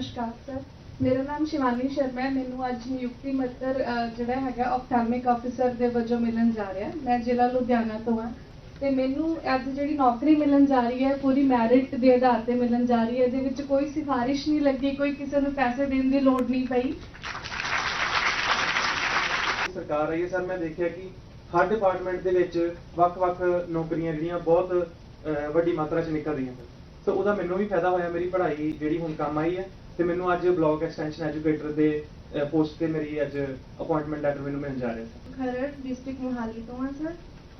ਨਮਸਕਾਰ ਸਰ ਮੇਰਾ ਨਾਮ ਸ਼ਿਵਾਨੀ ਸ਼ਰਮਾ ਹੈ। ਮੈਨੂੰ ਅੱਜ ਨਿਯੁਕਤੀ ਪੱਤਰ ਜਿਹੜਾ ਹੈਗਾ ਆਪਥੈਲਮਿਕ ਆਫੀਸਰ ਦੇ ਵਜੋਂ ਮਿਲਣ ਜਾ ਰਿਹਾ ਮੈਂ ਜ਼ਿਲ੍ਹਾ ਲੁਧਿਆਣਾ ਤੋਂ ਹਾਂ। ਤੇ ਮੈਨੂੰ ਅੱਜ ਜਿਹੜੀ ਨੌਕਰੀ ਮਿਲਣ ਜਾ ਰਹੀ ਹੈ, ਪੂਰੀ ਮੈਰਿਟ ਦੇ ਆਧਾਰ ਤੇ ਮਿਲਣ ਜਾ ਰਹੀ ਹੈ। ਇਹਦੇ ਵਿੱਚ ਕੋਈ ਸਿਫਾਰਿਸ਼ ਨਹੀਂ ਲੱਗੀ, ਕੋਈ ਕਿਸੇ ਨੂੰ ਪੈਸੇ ਦੇਣ ਦੀ ਲੋੜ ਨਹੀਂ ਪਈ। ਸਰਕਾਰ ਆਈ ਹੈ ਸਰ ਮੈਂ ਦੇਖਿਆ ਕਿ ਹਰ ਡਿਪਾਰਟਮੈਂਟ ਦੇ ਵਿੱਚ ਵੱਖ-ਵੱਖ ਨੌਕਰੀਆਂ ਜਿਹੜੀਆਂ, ਬਹੁਤ ਵੱਡੀ ਮਾਤਰਾ 'ਚ ਨਿਕਲ ਰਹੀਆਂ ਸਰ ਸੋ ਉਹਦਾ ਮੈਨੂੰ ਵੀ ਫਾਇਦਾ ਹੋਇਆ, ਮੇਰੀ ਪੜ੍ਹਾਈ ਜਿਹੜੀ ਹੁਣ ਕੰਮ ਆਈ ਹੈ। ਤੇ ਮੈਨੂੰ ਅੱਜ ਬਲਾਕ ਐਕਸਟੈਂਸ਼ਨ ਐਜੂਕੇਟਰ ਦੇ ਪੋਸਟ ਤੇ ਮੇਰੀ ਅੱਜ ਅਪਾਇੰਟਮੈਂਟ ਲੈਟਰ ਮੈਨੂੰ ਮਿਲਣ ਜਾ ਰਿਹਾ ਸਰ ਖਰੜ ਡਿਸਟ੍ਰਿਕਟ ਮੋਹਾਲੀ ਤੋਂ ਹਾਂ ਸਰ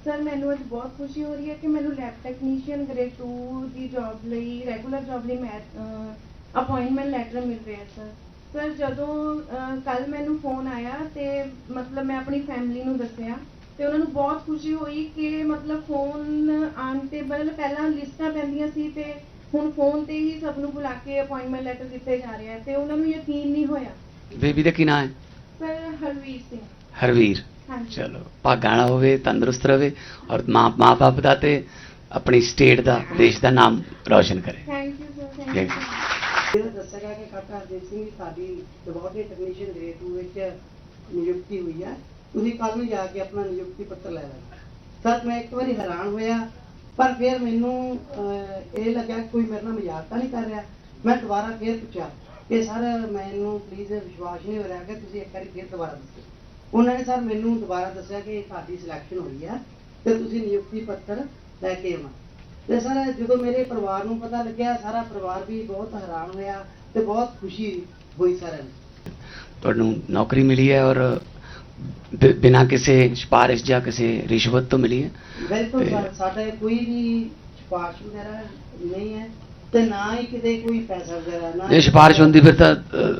ਸਰ ਮੈਨੂੰ ਅੱਜ ਬਹੁਤ ਖੁਸ਼ੀ ਹੋ ਰਹੀ ਹੈ ਕਿ ਮੈਨੂੰ ਲੈਬ ਟੈਕਨੀਸ਼ੀਅਨ ਗ੍ਰੇਡ 2 ਦੀ ਜੌਬ ਲਈ ਰੈਗੂਲਰ ਜੌਬ ਲਈ ਮੈਂ ਅਪਾਇੰਟਮੈਂਟ ਲੈਟਰ ਮਿਲ ਰਿਹਾ ਸਰ ਸਰ ਜਦੋਂ ਕੱਲ ਮੈਨੂੰ ਫੋਨ ਆਇਆ ਤੇ ਮਤਲਬ ਮੈਂ ਆਪਣੀ ਫੈਮਿਲੀ ਨੂੰ ਦੱਸਿਆ ਤੇ ਉਹਨਾਂ ਨੂੰ ਬਹੁਤ ਖੁਸ਼ੀ ਹੋਈ ਕਿ ਮਤਲਬ ਫੋਨ ਆਉਣ ਤੇ ਮਤਲਬ ਪਹਿਲਾਂ ਲਿਸਟਾਂ ਪੈਂਦੀਆਂ ਸੀ ਤੇ ਹੁਣ ਫੋਨ ਤੇ ਹੀ ਸਭ ਨੂੰ ਬੁਲਾ ਕੇ ਅਪਾਇੰਟਮੈਂਟ ਲੈਟਰ ਦਿੱਤੇ ਜਾ ਰਹੇ ਆ ਤੇ ਉਹਨਾਂ ਨੂੰ ਯਕੀਨ ਨਹੀਂ ਹੋਇਆ। ਬੇਬੀ ਦਾ ਕੀ ਨਾਂ ਹੈ? ਸਰ ਹਰਵੀਰ ਸਿੰਘ। ਹਰਵੀਰ। ਹਾਂਜੀ। ਚਲੋ ਭਾਗਾਂ ਵਾਲਾ ਹੋਵੇ ਤੰਦਰੁਸਤ ਰਵੇ ਔਰ ਮਾਂ ਮਾਂ ਬਾਪ ਦਾ ਤੇ ਆਪਣੀ ਸਟੇਟ ਦਾ ਦੇਸ਼ ਦਾ ਨਾਮ ਰੌਸ਼ਨ ਕਰੇ। Thank you sir thank you ਇਹ ਦੱਸਿਆ ਕਿ ਕਾਕਾ ਹਰਜੀਤ ਸਿੰਘ ਦੀ ਸਾਡੀ ਲੈਬੋਰਟਰੀ ਟੈਕਨੀਸ਼ੀਅਨ ਗ੍ਰੇਡ 2 ਵਿੱਚ ਨਿਯੁਕਤੀ ਹੋਈ ਹੈ ਤੁਸੀਂ ਕੱਲ ਨੂੰ ਜਾ ਕੇ ਆਪਣਾ ਨਿਯੁਕਤੀ ਪੱਤਰ ਲੈ ਲੈਣਾ। ਸਰ ਮੈਂ ਇੱਕ ਵਾਰੀ ਹੈਰਾਨ ਹੋਇਆ ਪਰ ਫਿਰ ਮੈਨੂੰ ਇਹ ਲੱਗਾ ਕੋਈ ਮੇਰੇ ਨਾਲ ਮਜ਼ਾਕ ਤਾਂ ਨਹੀਂ ਕਰ ਰਿਹਾ। ਮੈਂ ਦੁਬਾਰਾ ਫਿਰ ਪੁੱਛਿਆ ਕਿ, ਸਰ, ਮੈਨੂੰ ਪਲੀਜ਼ ਵਿਸ਼ਵਾਸ ਨਹੀਂ ਹੋ ਰਿਹਾ ਕਿ ਤੁਸੀਂ ਇੱਕ ਵਾਰੀ ਫਿਰ ਦੁਬਾਰਾ ਦੱਸੋ। ਉਹਨਾਂ ਨੇ, ਸਰ, ਮੈਨੂੰ ਦੁਬਾਰਾ ਦੱਸਿਆ ਕਿ ਤੁਹਾਡੀ ਸਿਲੈਕਸ਼ਨ ਹੋਈ ਹੈ ਤੇ ਤੁਸੀਂ ਨਿਯੁਕਤੀ ਪੱਤਰ ਲੈ ਕੇ ਆਉਣਾ। ਤੇ ਸਰ, ਜਦੋਂ ਮੇਰੇ ਪਰਿਵਾਰ ਨੂੰ ਪਤਾ ਲੱਗਿਆ, ਸਾਰਾ ਪਰਿਵਾਰ ਵੀ ਬਹੁਤ ਹੈਰਾਨ ਹੋਇਆ ਤੇ ਬਹੁਤ ਖੁਸ਼ੀ ਹੋਈ ਸਰ। ਤੁਹਾਨੂੰ ਨੌਕਰੀ ਮਿਲੀ ਹੈ ਔਰ ਬਿਨਾਂ ਕਿਸੇ ਸਿਫਾਰਿਸ਼ ਜਾਂ ਕਿਸੇ ਰਿਸ਼ਵਤ ਤੋਂ ਮਿਲੀ ਹੈ। ਬਿਲਕੁਲ ਤੇ- ਸਰ ਸਾਡੇ ਕੋਈ ਵੀ ਸਿਫਾਰਿਸ਼ ਵਗੈਰਾ ਨਹੀਂ ਹੈ ਤੇ ਨਾ ਹੀ ਕਿਤੇ ਕੋਈ ਪੈਸਾ ਵਗੈਰਾ ਨਾ ਜੇ ਸਿਫਾਰਿਸ਼ ਹੁੰਦੀ ਫਿਰ ਤਾਂ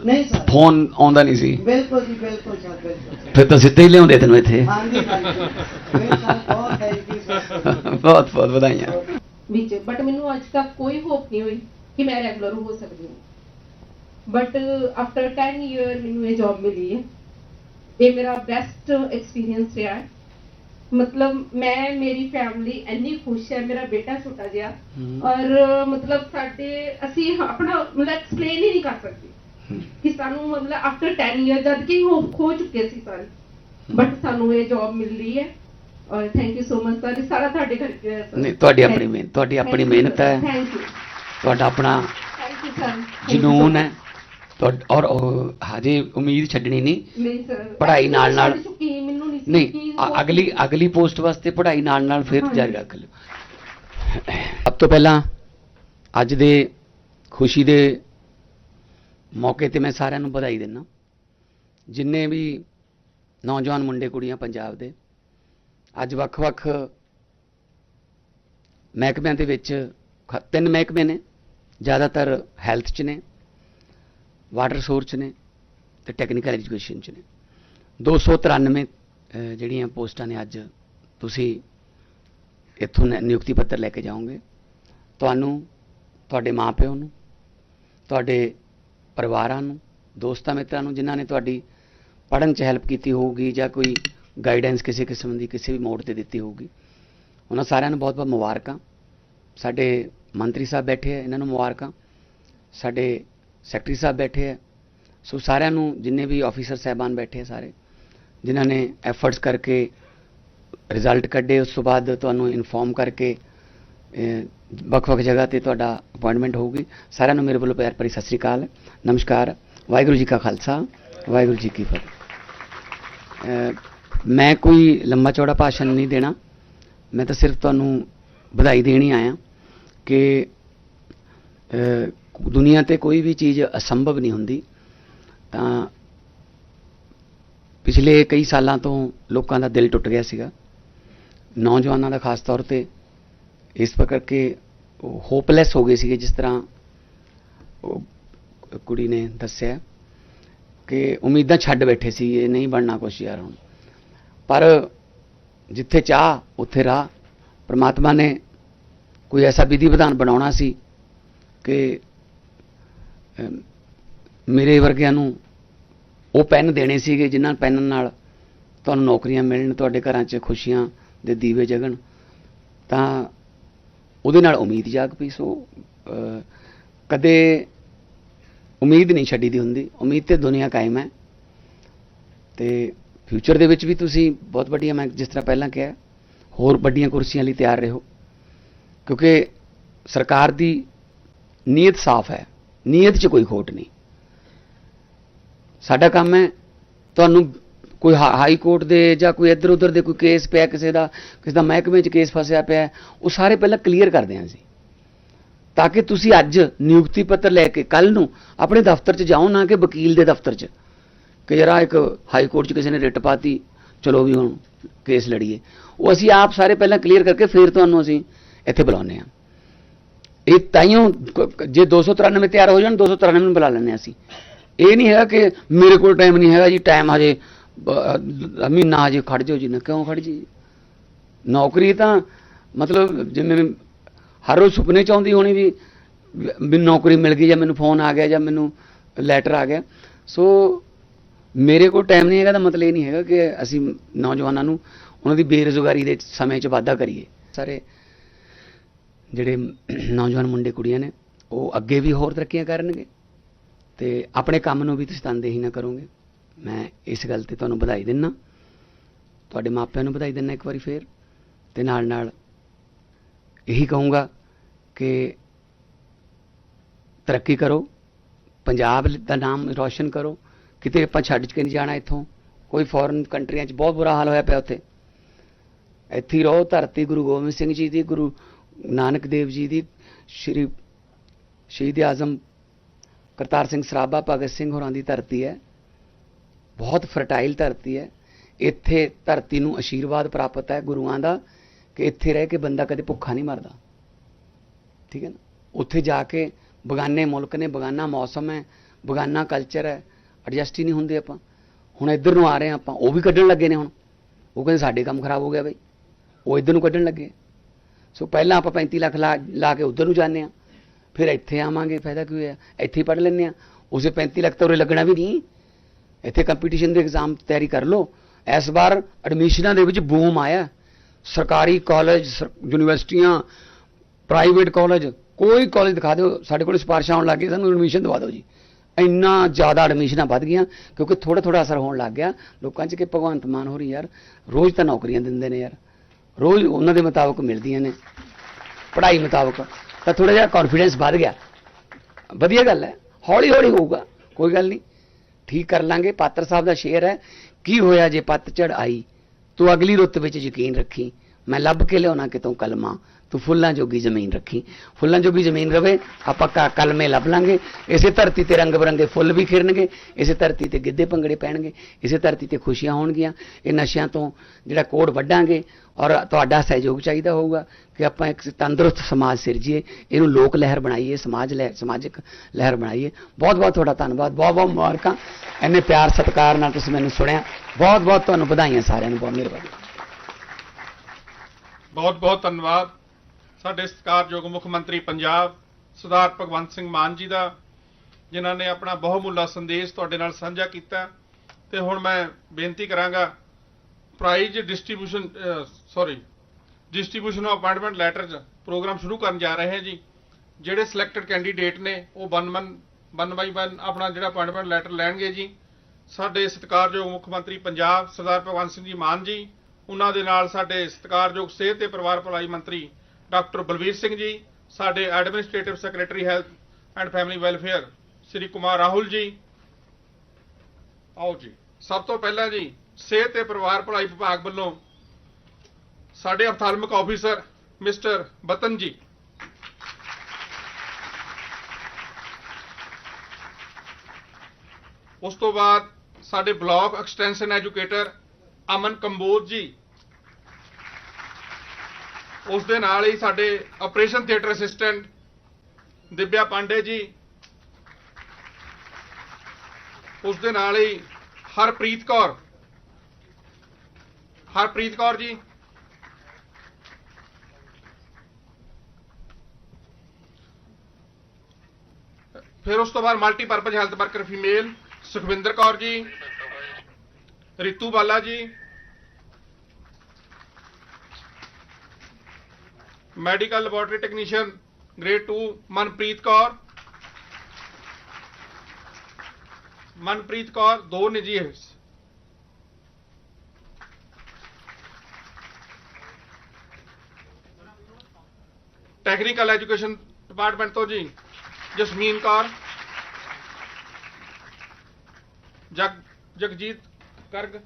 ਨਹੀਂ ਅ, ਸਰ। ਫੋਨ ਆਉਂਦਾ ਨਹੀਂ ਸੀ। ਬਿਲਕੁਲ ਜੀ ਬਿਲਕੁਲ ਸਰ ਬਿਲਕੁਲ sir। ਫਿਰ ਤਾਂ ਸਿੱਧੇ ਹੀ ਲਿਆਉਂਦੇ ਤੈਨੂੰ ਇੱਥੇ। ਹਾਂਜੀ ਹਾਂਜੀ। ਮੈਂ ਸਰ ਬਹੁਤ ਥੈਂਕ ਯੂ ਸਰ। ਬਹੁਤ ਬਹੁਤ ਵਧਾਈਆਂ। ਵਿੱਚ ਬਟ ਮੈਨੂੰ ਅੱਜ ਤੱਕ ਕੋਈ ਹੋਪ ਨਹੀਂ ਹੋਈ ਕਿ ਮੈਂ ਰੈਗੂਲਰ ਹੋ ਸਕਦੀ ਹਾਂ। ਬਟ ਆਫਟਰ 10 ਇਅਰ ਮੈਨੂੰ ਇਹ ਜੌਬ ਮਿਲੀ ਹੈ। ਇਹ ਮੇਰਾ ਬੈਸਟ ਐਕਸਪੀਰੀਅੰਸ ਰਿਹਾ ਹੈ ਮਤਲਬ ਮੈਂ ਮੇਰੀ ਫੈਮਿਲੀ ਇੰਨੀ ਖੁਸ਼ ਹੈ ਮੇਰਾ ਬੇਟਾ ਛੋਟਾ ਜਿਹਾ। ਔਰ ਮਤਲਬ ਸਾਡੇ ਅਸੀਂ ਆਪਣਾ ਮਤਲਬ ਐਕਸਪਲੇਨ ਹੀ ਨਹੀਂ ਕਰ ਸਕਦੇ। ਕਿ ਸਾਨੂੰ ਮਤਲਬ ਆਫਟਰ 10 ਇਅਰ ਜਦ ਕਿ ਹੋਪ ਖੋ ਚੁੱਕੇ ਸੀ ਸਾਰੇ ਬਟ ਸਾਨੂੰ ਇਹ ਜੌਬ ਮਿਲ ਰਹੀ ਹੈ ਔਰ thank you so much sir ਇਹ ਸਾਰਾ ਤੁਹਾਡੇ ਕਰਕੇ sir. ਨਹੀਂ ਤੁਹਾਡੀ ਆਪਣੀ ਮਿਹਨਤ ਤੁਹਾਡੀ ਆਪਣੀ ਮਿਹਨਤ. ਹੈ Thank you. ਤੁਹਾਡਾ ਆਪਣਾ sir. Thank you ਜਨੂਨ ਹੈ ਤੁਹਾ- ਔਰ ਉਹ ਹਜੇ ਉਮੀਦ ਛੱਡਣੀ ਨਹੀਂ. ਨਹੀਂ ਸਰ ਪੜ੍ਹਾਈ ਨਾਲ- ਨਾਲ- ਮੈਨੂੰ ਨਹੀਂ ਸੀ ਨਹੀਂ ਯਕੀਨ, ਅ- ਬਹੁਤ- ਅਗਲੀ ਅਗਲੀ ਪੋਸਟ ਵਾਸਤੇ ਪੜ੍ਹਾਈ ਨਾਲ ਨਾਲ ਫਿਰ ਹਾਂਜੀ। ਜਾਰੀ ਰੱਖ ਲਿਓ ਸਭ ਤੋਂ ਪਹਿਲਾਂ ਅੱਜ ਦੇ ਖੁਸ਼ੀ ਦੇ ਮੌਕੇ ਤੇ ਮੈਂ ਸਾਰਿਆਂ ਨੂੰ ਵਧਾਈ ਦਿੰਦਾ ਜਿੰਨੇ ਵੀ ਨੌਜਵਾਨ ਮੁੰਡੇ ਕੁੜੀਆਂ ਪੰਜਾਬ ਦੇ ਅੱਜ ਵੱਖ-ਵੱਖ ਮਹਿਕਮਿਆਂ ਦੇ ਵਿੱਚ ਖ- ਤਿੰਨ ਮਹਿਕਮੇ ਨੇ ਜ਼ਿਆਦਾਤਰ ਹੈਲਥ 'ਚ ਨੇ ਵਾਟਰ ਸੋਰਸ 'ਚ ਨੇ ਤੇ ਟੈਕਨੀਕਲ ਐਜੂਕੇਸ਼ਨ 'ਚ ਨੇ। 293 ਅਹ, ਜਿਹੜੀਆਂ ਪੋਸਟਾਂ ਨੇ ਅੱਜ ਤੁਸੀਂ ਇੱਥੋਂ ਨ- ਨਿਯੁਕਤੀ ਪੱਤਰ ਲੈ ਕੇ ਜਾਓਗੇ। ਤੁਹਾਨੂੰ ਤੁਹਾਡੇ ਮਾਪਿਓ ਨੂੰ ਤੁਹਾਡੇ ਪਰਿਵਾਰਾਂ ਨੂੰ ਦੋਸਤਾਂ ਮਿੱਤਰਾਂ ਨੂੰ ਜਿਨ੍ਹਾਂ ਨੇ ਤੁਹਾਡੀ ਪੜ੍ਹਨ 'ਚ ਹੈਲਪ ਕੀਤੀ ਹੋਊਗੀ ਜਾਂ ਕੋਈ ਗਾਈਡੈਂਸ ਕਿਸੇ ਕਿਸਮ ਦੀ ਕਿਸੇ ਵੀ ਮੋੜ ਤੇ ਦਿੱਤੀ ਹੋਊਗੀ। ਉਹਨਾਂ ਸਾਰਿਆਂ ਨੂੰ ਬਹੁਤ-ਬਹੁਤ ਮੁਬਾਰਕਾਂ। ਸਾਡੇ ਮੰਤਰੀ ਸਾਹਿਬ ਬੈਠੇ ਆ ਇਹਨਾਂ ਨੂੰ ਮੁਬਾਰਕਾਂ। ਸਾਡੇ ਸੈਕਟਰੀ ਸਾਹਿਬ ਬੈਠੇ ਹੈ ਸੋ ਸਾਰਿਆਂ ਨੂੰ ਜਿੰਨੇ ਵੀ ਆਫੀਸਰ ਸਹਿਬਾਨ ਬੈਠੇ ਆ ਸਾਰੇ, ਜਿਨ੍ਹਾਂ ਨੇ ਐਫਰਟਸ ਕਰਕੇ ਰਿਜ਼ਲਟ ਕੱਢੇ, ਉਸ ਤੋਂ ਬਾਅਦ ਤੁਹਾਨੂੰ ਇਨਫੋਰਮ ਕਰਕੇ ਵੱਖ-ਵੱਖ ਜਗ੍ਹਾ ਤੇ ਤੁਹਾਡਾ ਅਪਾਇੰਟਮੈਂਟ ਹੋਊਗੀ। ਸਾਰਿਆਂ ਨੂੰ ਮੇਰੇ ਵੱਲੋਂ ਪਿਆਰ ਭਰੀ ਸਤਿ ਸ੍ਰੀ ਅਕਾਲ, ਨਮਸਕਾਰ, ਵਾਹਿਗੁਰੂ ਜੀ ਕਾ ਖਾਲਸਾ, ਵਾਹਿਗੁਰੂ ਜੀ ਕੀ ਫਤਿਹ। ਮੈਂ ਕੋਈ ਲੰਮਾ ਚੌੜਾ ਭਾਸ਼ਣ ਨਹੀਂ ਦੇਣਾ। ਮੈਂ ਤਾਂ ਸਿਰਫ ਤੁਹਾਨੂੰ ਵਧਾਈ ਦੇਣੀ ਆਇਆ ਕਿ ਦੁਨੀਆ ਤੇ ਕੋਈ ਵੀ ਚੀਜ਼ ਅਸੰਭਵ ਨਹੀਂ ਹੁੰਦੀ, ਤਾਂ ਪਿਛਲੇ ਕਈ ਸਾਲਾਂ ਤੋਂ ਲੋਕਾਂ ਦਾ ਦਿਲ ਟੁੱਟ ਗਿਆ ਸੀਗਾ। ਨੌਜਵਾਨਾਂ ਦਾ ਖਾਸ ਤੌਰ ਤੇ ਇਸ ਪ੍ਰਕਾਰ ਕਿ ਹੋਪਲੈਸ ਹੋ ਗਏ ਸੀਗੇ, ਜਿਸ ਤਰ੍ਹਾਂ ਉਹ ਕੁੜੀ ਨੇ ਦੱਸਿਆ ਕਿ ਉਮੀਦਾਂ ਛੱਡ ਬੈਠੇ ਸੀ, ਇਹ ਨਹੀਂ ਬਣਨਾ ਕੁਛ ਯਾਰ ਹੁਣ। ਪਰ ਜਿੱਥੇ ਚਾਹ, ਉੱਥੇ ਰਾਹ। ਪ੍ਰਮਾਤਮਾ ਨੇ ਕੋਈ ਐਸਾ ਵਿਧੀ ਵਿਧਾਨ ਬਣਾਉਣਾ ਸੀ ਕਿ ਮੇਰੇ ਵਰਗਿਆਂ ਨੂੰ ਉਹ ਪੈਨ ਦੇਣੇ ਸੀਗੇ ਜਿਨ੍ਹਾਂ ਪੈਨ ਨਾਲ ਤੁਹਾਨੂੰ ਨੌਕਰੀਆਂ ਮਿਲਣ, ਤੁਹਾਡੇ ਘਰਾਂ 'ਚ ਖੁਸ਼ੀਆਂ ਦੇ ਦੀਵੇ ਜਗਣ। ਤਾਂ ਉਹਦੇ ਨਾਲ ਉਮੀਦ ਜਾਗ ਪਈ। ਸੋ ਕਦੇ ਉਮੀਦ ਨਹੀਂ ਛੱਡੀ ਦੀ ਹੁੰਦੀ। ਉਮੀਦ ਤੇ ਦੁਨੀਆ ਕਾਇਮ ਹੈ। ਤੇ ਫਿਊਚਰ ਦੇ ਵਿੱਚ ਵੀ ਤੁਸੀਂ ਬਹੁਤ ਵੱਡੀਆਂ, ਮੈਂ ਜਿਸ ਤਰ੍ਹਾਂ ਪਹਿਲਾਂ ਕਿਹਾ, ਹੋਰ ਵੱਡੀਆਂ ਕੁਰਸੀਆਂ ਲਈ ਤਿਆਰ ਰਹੋ। ਕਿਉਂਕਿ ਸਰਕਾਰ ਦੀ ਨੀਅਤ ਸਾਫ਼ ਹੈ। ਨੀਅਤ 'ਚ ਕੋਈ ਖੋਟ ਨਹੀਂ। ਸਾਡਾ ਕੰਮ ਹੈ ਤੁਹਾਨੂੰ ਕੋਈ ਹਾ- ਹਾਈ ਕੋਰਟ ਦੇ ਜਾਂ ਕੋਈ ਇੱਧਰ ਉੱਧਰ ਦੇ ਕੋਈ ਕੇਸ ਪਿਆ ਕਿਸੇ ਦਾ ਕਿਸੇ ਦਾ ਮਹਿਕਮੇ 'ਚ ਕੇਸ ਫਸਿਆ ਪਿਆ, ਉਹ ਸਾਰੇ ਪਹਿਲਾਂ ਕਲੀਅਰ ਕਰਦੇ ਹਾਂ ਅਸੀਂ। ਤਾਂ ਕਿ ਤੁਸੀਂ ਅੱਜ ਨਿਯੁਕਤੀ ਪੱਤਰ ਲੈ ਕੇ ਕੱਲ ਨੂੰ ਆਪਣੇ ਦਫ਼ਤਰ 'ਚ ਜਾਓ ਨਾ ਕਿ ਵਕੀਲ ਦੇ ਦਫ਼ਤਰ 'ਚ। ਕਿ ਜਰਾ ਇੱਕ ਹਾਈ ਕੋਰਟ 'ਚ ਕਿਸੇ ਨੇ ਰਿਟ ਪਾਤੀ, ਚਲੋ ਵੀ ਹੁਣ ਕੇਸ ਲੜੀਏ। ਉਹ ਅਸੀਂ ਆਪ ਸਾਰੇ ਪਹਿਲਾਂ ਕਲੀਅਰ ਕਰਕੇ ਫਿਰ ਤੁਹਾਨੂੰ ਅਸੀਂ ਇੱਥੇ ਬੁਲਾਉਂਦੇ ਹਾਂ। ਇਹ ਤਾਈਓ ਜੇ 293 ਤਿਆਰ ਹੋ ਜਾਣ 293 ਨੂੰ ਬੁਲਾ ਲੈਂਦੇ ਹਾਂ ਅਸੀਂ। ਇਹ ਨਹੀਂ ਹੈਗਾ ਕਿ ਮੇਰੇ ਕੋਲ ਟਾਈਮ ਨਹੀਂ ਹੈਗਾ ਜੀ ਟਾਈਮ ਹਜੇ ਮਹੀਨਾ ਹਜੇ ਖੜ ਜਾਓ ਜੀ। ਨਾ ਕਿਉਂ ਖੜ ਜੀ ਨੌਕਰੀ ਤਾਂ ਮਤਲਬ ਜਿਵੇਂ ਹਰ ਰੋਜ਼ ਸੁਪਨੇ ਚ ਆਉਂਦੀ ਹੋਣੀ ਵੀ ਮੈਨੂੰ ਨੌਕਰੀ ਮਿਲ ਗਈ ਜਾਂ ਮੈਨੂੰ ਫੋਨ ਆ ਗਿਆ ਜਾਂ ਮੈਨੂੰ ਲੈਟਰ ਆ ਗਿਆ। ਸੋ ਮੇਰੇ ਕੋਲ ਟਾਈਮ ਨਹੀਂ ਹੈਗਾ ਤਾਂ ਮਤਲਬ ਇਹ ਨਹੀਂ ਹੈਗਾ ਕਿ ਅਸੀਂ ਨੌਜਵਾਨਾਂ ਨੂੰ ਉਹਨਾਂ ਦੀ ਬੇਰੁਜ਼ਗਾਰੀ ਦੇ ਸਮੇਂ 'ਚ ਵਾਧਾ ਕਰੀਏ। ਸਾਰੇ ਜਿਹੜੇ ਨੌਜਵਾਨ ਮੁੰਡੇ ਕੁੜੀਆਂ ਨੇ, ਉਹ ਅੱਗੇ ਵੀ ਹੋਰ ਤਰੱਕੀਆਂ ਕਰਨਗੇ ਤੇ ਆਪਣੇ ਕੰਮ ਨੂੰ ਵੀ ਤੁਸੀਂ ਤਨਦੇਹੀ ਨਾ ਕਰੋਗੇ। ਮੈਂ ਇਸ ਗੱਲ ਤੇ ਤੁਹਾਨੂੰ ਵਧਾਈ ਦਿੰਨਾ। ਤੁਹਾਡੇ ਮਾਪਿਆਂ ਨੂੰ ਵਧਾਈ ਦਿੰਨਾ ਇੱਕ ਵਾਰੀ ਫੇਰ। ਤੇ ਨਾਲ ਨਾਲ ਇਹੀ ਕਹੂੰਗਾ ਕਿ ਤਰੱਕੀ ਕਰੋ। ਪੰਜਾਬ ਦਾ ਨਾਮ ਰੌਸ਼ਨ ਕਰੋ। ਕਿਤੇ ਆਪਾਂ ਛੱਡ ਕੇ ਨਹੀਂ ਜਾਣਾ ਇੱਥੋਂ। ਕੋਈ ਫੋਰਨ ਕੰਟਰੀਆਂ 'ਚ ਬਹੁਤ ਬੁਰਾ ਹਾਲ ਹੋਇਆ ਪਿਆ ਉੱਥੇ। ਇੱਥੇ ਰਹੋ, ਧਰਤੀ ਗੁਰੂ ਗੋਬਿੰਦ ਸਿੰਘ ਜੀ ਦੀ, ਗੁਰੂ ਨਾਨਕ ਦੇਵ ਜੀ ਦੀ ਸ਼੍ਰੀ ਸ਼ਹੀਦ ਆਜ਼ਮ ਕਰਤਾਰ ਸਿੰਘ ਸਰਾਭਾ ਭਗਤ ਸਿੰਘ ਹੋਰਾਂ ਦੀ ਧਰਤੀ ਹੈ। ਬਹੁਤ ਫਰਟਾਈਲ ਧਰਤੀ ਹੈ। ਇੱਥੇ ਧਰਤੀ ਨੂੰ ਆਸ਼ੀਰਵਾਦ ਪ੍ਰਾਪਤ ਹੈ ਗੁਰੂਆਂ ਦਾ ਕਿ ਇੱਥੇ ਰਹਿ ਕੇ ਬੰਦਾ ਕਦੇ ਭੁੱਖਾ ਨਹੀਂ ਮਰਦਾ। ਠੀਕ ਹੈ ਨਾ? ਉੱਥੇ ਜਾ ਕੇ ਬਗਾਨੇ ਮੁਲਕ ਨੇ, ਬਗਾਨਾ ਮੌਸਮ ਹੈ, ਬਗਾਨਾ ਕਲਚਰ ਹੈ ਐਡਜਸਟ ਹੀ ਨਹੀਂ ਹੁੰਦੇ ਆਪਾਂ। ਹੁਣ ਇੱਧਰ ਨੂੰ ਆ ਰਹੇ ਹਾਂ ਆਪਾਂ, ਉਹ ਵੀ ਕੱਢਣ ਲੱਗੇ ਨੇ ਹੁਣ। ਉਹ ਕਹਿੰਦੇ ਸਾਡੇ ਕੰਮ ਖਰਾਬ ਹੋ ਗਿਆ ਬਈ। ਉਹ ਇੱਧਰ ਨੂੰ ਕੱਢਣ ਲੱਗੇ। ਸੋ ਪਹਿਲਾਂ ਆਪਾਂ 35 ਲੱਖ ਲਾ ਲਾ ਕੇ ਉੱਧਰ ਨੂੰ ਜਾਂਦੇ ਆ ਫਿਰ ਇੱਥੇ ਆਵਾਂਗੇ, ਫਾਇਦਾ ਕੀ ਹੋਇਆ? ਇੱਥੇ ਹੀ ਪੜ੍ਹ ਲੈਂਦੇ ਆ ਉਸੇ 35 ਲੱਖ ਤਾਂ ਉਰੇ ਲੱਗਣਾ ਵੀ ਨਹੀਂ। ਇੱਥੇ ਕੰਪੀਟੀਸ਼ਨ ਦੇ ਐਗਜ਼ਾਮ ਤਿਆਰੀ ਕਰ ਲਓ। ਇਸ ਵਾਰ ਐਡਮਿਸ਼ਨਾਂ ਦੇ ਵਿੱਚ ਬੂਮ ਆਇਆ। ਸਰਕਾਰੀ ਕਾਲਜ ਯੂਨੀਵਰਸਿਟੀਆਂ ਪ੍ਰਾਈਵੇਟ ਕਾਲਜ ਕੋਈ ਕਾਲਜ ਦਿਖਾ ਦਿਓ। ਸਾਡੇ ਕੋਲ ਸਿਫਾਰਿਸ਼ਾਂ ਆਉਣ ਲੱਗ ਗਈ ਸਾਨੂੰ ਐਡਮਿਸ਼ਨ ਦਵਾ ਦਿਓ ਜੀ। ਇੰਨਾ ਜ਼ਿਆਦਾ ਐਡਮਿਸ਼ਨਾਂ ਵੱਧ ਗਈਆਂ, ਕਿਉਂਕਿ ਥੋੜਾ ਥੋੜਾ ਅਸਰ ਹੋਣ ਲੱਗ ਗਿਆ। ਲੋਕਾਂ 'ਚ ਕਿ ਭਗਵੰਤ ਮਾਨ ਹੋ ਰਹੀ ਯਾਰ, ਰੋਜ਼ ਤਾਂ ਨੌਕਰੀਆਂ ਦਿੰਦੇ ਨੇ ਯਾਰ। ਰੋਜ਼ ਉਹਨਾਂ ਦੇ ਮੁਤਾਬਕ ਮਿਲਦੀਆਂ ਨੇ, ਪੜ੍ਹਾਈ ਮੁਤਾਬਕ। ਤਾਂ ਥੋੜਾ ਜਿਹਾ ਕੌਨਫੀਡੈਂਸ ਵੱਧ ਗਿਆ। ਵਧੀਆ ਗੱਲ ਹੈ ਹੌਲੀ ਹੌਲੀ ਹੋਊਗਾ, ਕੋਈ ਗੱਲ ਨਹੀਂ। ਠੀਕ ਕਰ ਲਾਂਗੇ, ਪਾਤਰ ਸਾਹਿਬ ਦਾ ਸ਼ੇਰ ਹੈ, ਕੀ ਹੋਇਆ ਜੇ ਪੱਤਝੜ ਆਈ? ਤੂੰ ਅਗਲੀ ਰੁੱਤ ਵਿੱਚ ਯਕੀਨ ਰੱਖੀ। ਮੈਂ ਲੱਭ ਕੇ ਲਿਆਉਣਾ ਕਿਤੋਂ ਕਲਮਾ? ਤੂੰ ਫੁੱਲਾਂ ਜੋਗੀ ਜ਼ਮੀਨ ਰੱਖੀ। ਫੁੱਲਾਂ ਜੋਗੀ ਜ਼ਮੀਨ ਰਵੇ, ਆਪਾਂ ਕਾ, ਕਲਮੇ ਲੱਭ ਲਾਂਗੇ। ਇਸੇ ਧਰਤੀ ਤੇ ਰੰਗ ਬਰੰਗੇ ਫੁੱਲ ਵੀ ਖਿਰਨਗੇ ਇਸੇ ਧਰਤੀ ਤੇ ਗਿੱਧੇ ਭੰਗੜੇ ਪੈਣਗੇ, ਇਸੇ ਧਰਤੀ ਤੇ ਖੁਸ਼ੀਆਂ ਹੋਣਗੀਆਂ। ਇਹ ਨਸ਼ਿਆਂ ਤੋਂ ਜਿਹੜਾ ਕੋੜ ਵੱਢਾਂਗੇ, ਔਰ ਤੁਹਾਡਾ ਸਹਿਯੋਗ ਚਾਹੀਦਾ ਹੋਊਗਾ ਕਿ ਆਪਾਂ ਇੱਕ ਤੰਦਰੁਸਤ ਸਮਾਜ ਸਿਰਜੀਏ, ਇਹਨੂੰ ਲੋਕ ਲਹਿਰ ਬਣਾਈਏ, ਸਮਾਜ ਲਹਿਰ ਸਮਾਜਿਕ ਲਹਿਰ ਬਣਾਈਏ। ਬਹੁਤ ਬਹੁਤ ਤੁਹਾਡਾ ਧੰਨਵਾਦ ਬਹੁਤ ਬਹੁਤ ਮੁਬਾਰਕਾਂ। ਇੰਨੇ ਪਿਆਰ, ਸਤਿਕਾਰ ਨਾਲ ਤੁਸੀਂ ਮੈਨੂੰ ਸੁਣਿਆ। ਬਹੁਤ ਬਹੁਤ ਤੁਹਾਨੂੰ ਵਧਾਈਆਂ ਸਾਰਿਆਂ ਨੂੰ, ਬਹੁਤ ਮਿਹਰਬਾਨੀ। ਬਹੁਤ ਬਹੁਤ ਧੰਨਵਾਦ। ਸਾਡੇ ਸਤਿਕਾਰਯੋਗ ਮੁੱਖ ਮੰਤਰੀ ਪੰਜਾਬ, ਸਰਦਾਰ ਭਗਵੰਤ ਸਿੰਘ ਮਾਨ ਜੀ ਦਾ, ਜਿਨ੍ਹਾਂ ਨੇ ਆਪਣਾ ਬਹੁਮੁੱਲਾ ਸੰਦੇਸ਼ ਤੁਹਾਡੇ ਨਾਲ ਸਾਂਝਾ ਕੀਤਾ। ਤੇ ਹੁਣ ਮੈਂ ਬੇਨਤੀ ਕਰਾਂਗਾ prize distribution sorry distribution of appointment 'ਚ ਪ੍ਰੋਗਰਾਮ ਸ਼ੁਰੂ ਕਰਨ ਜਾ ਰਹੇ ਹਾਂ ਜੀ। ਜਿਹੜੇ ਸਿਲੈਕਟਡ ਕੈਂਡੀਡੇਟ ਨੇ, ਉਹ one one one by one ਆਪਣਾ ਜਿਹੜਾ ਅਪਾਇੰਟਮੈਂਟ ਲੈਟਰ ਲੈਣਗੇ ਜੀ। ਸਾਡੇ ਸਤਿਕਾਰਯੋਗ ਮੁੱਖ ਮੰਤਰੀ ਪੰਜਾਬ, ਸਰਦਾਰ ਭਗਵੰਤ ਸਿੰਘ ਜੀ ਮਾਨ ਜੀ ਉਹਨਾਂ ਦੇ ਨਾਲ ਸਾਡੇ ਸਤਿਕਾਰਯੋਗ ਸਿਹਤ ਤੇ ਪਰਿਵਾਰ ਭਲਾਈ ਮੰਤਰੀ ਡਾਕਟਰ ਬਲਵੀਰ ਸਿੰਘ ਜੀ, ਸਾਡੇ administrative secretary health and family welfare Shri Kumar Rahul ji. ਆਓ ਜੀ, ਸਭ ਤੋਂ ਪਹਿਲਾਂ ਜੀ, ਸਿਹਤ ਤੇ ਪਰਿਵਾਰ ਭਲਾਈ ਵਿਭਾਗ ਵੱਲੋਂ ਸਾਡੇ ਅਫਥਾਲਮਿਕ ਆਫੀਸਰ ਮਿਸਟਰ ਬਤਨ ਜੀ। ਉਸ ਤੋਂ ਬਾਅਦ ਸਾਡੇ block extension educator Aman Kamboj ji, ਉਸ ਦੇ ਨਾਲ ਹੀ ਸਾਡੇ operation theatre assistant Divya Pandey ji, ਉਸ ਦੇ ਨਾਲ ਹੀ ਹਰਪ੍ਰੀਤ ਕੌਰ। ਹਰਪ੍ਰੀਤ ਕੌਰ ਜੀ, ਫਿਰ ਉਸ ਤੋਂ ਬਾਅਦ multipurpose health worker female Sukhwinder Kaur ji, Ritu Bala ji medical laboratory technician, grade 2 Manpreet Kaur. Manpreet Kaur, ਦੋ ਨਿੱਜੀ ਹਿੱਸ। ਟੈਕਨੀਕਲ ਐਜੂਕੇਸ਼ਨ ਡਿਪਾਰਟਮੈਂਟ ਤੋਂ ਜੀ, ਜਸਮੀਨ ਕੌਰ। ਜਗ Jagjit ਕਰਗ।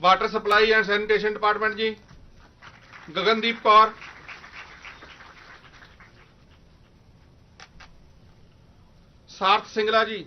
Water supply and sanitation department ਜੀ ਗਗਨਦੀਪ ਕੌਰ ਸਾਰਥ ਸਿੰਗਲਾ ਜੀ